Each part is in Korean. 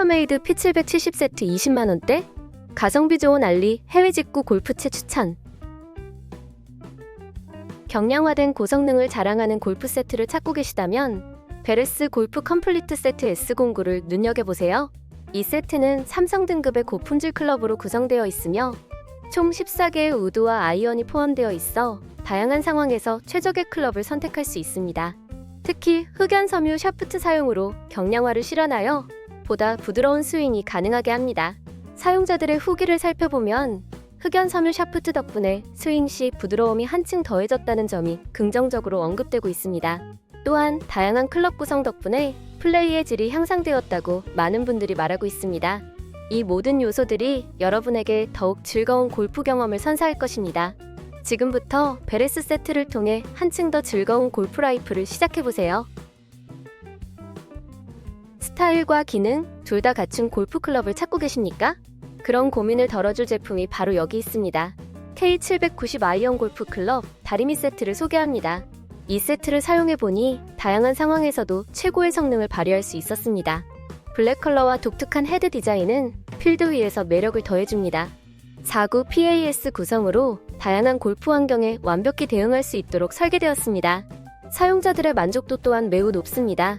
테일러메이드 P770 세트 20만원대? 가성비 좋은 알리 해외 직구 골프채 추천. 경량화된 고성능을 자랑하는 골프 세트를 찾고 계시다면 베레스 골프 컴플리트 세트 S09를 눈여겨보세요. 이 세트는 삼성 등급의 고품질 클럽으로 구성되어 있으며 총 14개의 우드와 아이언이 포함되어 있어 다양한 상황에서 최적의 클럽을 선택할 수 있습니다. 특히 흑연 섬유 샤프트 사용으로 경량화를 실현하여 보다 부드러운 스윙이 가능하게 합니다. 사용자들의 후기를 살펴보면 흑연 섬유 샤프트 덕분에 스윙 시 부드러움이 한층 더해졌다는 점이 긍정적으로 언급되고 있습니다. 또한 다양한 클럽 구성 덕분에 플레이의 질이 향상되었다고 많은 분들이 말하고 있습니다. 이 모든 요소들이 여러분에게 더욱 즐거운 골프 경험을 선사할 것입니다. 지금부터 베레스 세트를 통해 한층 더 즐거운 골프 라이프를 시작해보세요. 스타일과 기능 둘 다 갖춘 골프 클럽을 찾고 계십니까? 그런 고민을 덜어줄 제품이 바로 여기 있습니다. K790 아이언 골프 클럽 다리미 세트를 소개합니다. 이 세트를 사용해보니 다양한 상황에서도 최고의 성능을 발휘할 수 있었습니다. 블랙 컬러와 독특한 헤드 디자인은 필드 위에서 매력을 더해줍니다. 49 PAS 구성으로 다양한 골프 환경에 완벽히 대응할 수 있도록 설계되었습니다. 사용자들의 만족도 또한 매우 높습니다.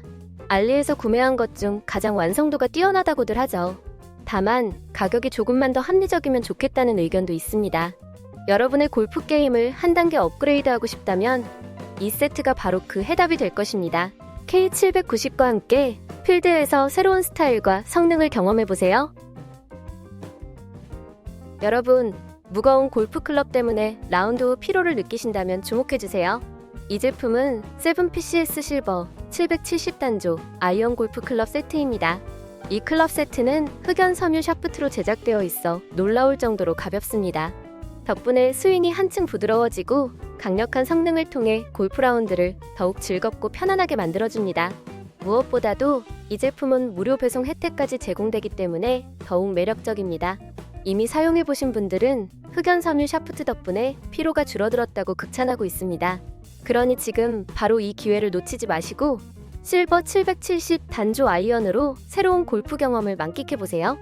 알리에서 구매한 것 중 가장 완성도가 뛰어나다고들 하죠. 다만 가격이 조금만 더 합리적이면 좋겠다는 의견도 있습니다. 여러분의 골프 게임을 한 단계 업그레이드하고 싶다면 이 세트가 바로 그 해답이 될 것입니다. K790과 함께 필드에서 새로운 스타일과 성능을 경험해 보세요. 여러분, 무거운 골프 클럽 때문에 라운드 후 피로를 느끼신다면 주목해 주세요. 이 제품은 7PCS 실버 770단조 아이언 골프 클럽 세트입니다. 이 클럽 세트는 흑연 섬유 샤프트로 제작되어 있어 놀라울 정도로 가볍습니다. 덕분에 스윙이 한층 부드러워지고 강력한 성능을 통해 골프 라운드를 더욱 즐겁고 편안하게 만들어줍니다. 무엇보다도 이 제품은 무료 배송 혜택까지 제공되기 때문에 더욱 매력적입니다. 이미 사용해보신 분들은 흑연 섬유 샤프트 덕분에 피로가 줄어들었다고 극찬하고 있습니다. 그러니 지금 바로 이 기회를 놓치지 마시고 실버 770 단조 아이언으로 새로운 골프 경험을 만끽해 보세요.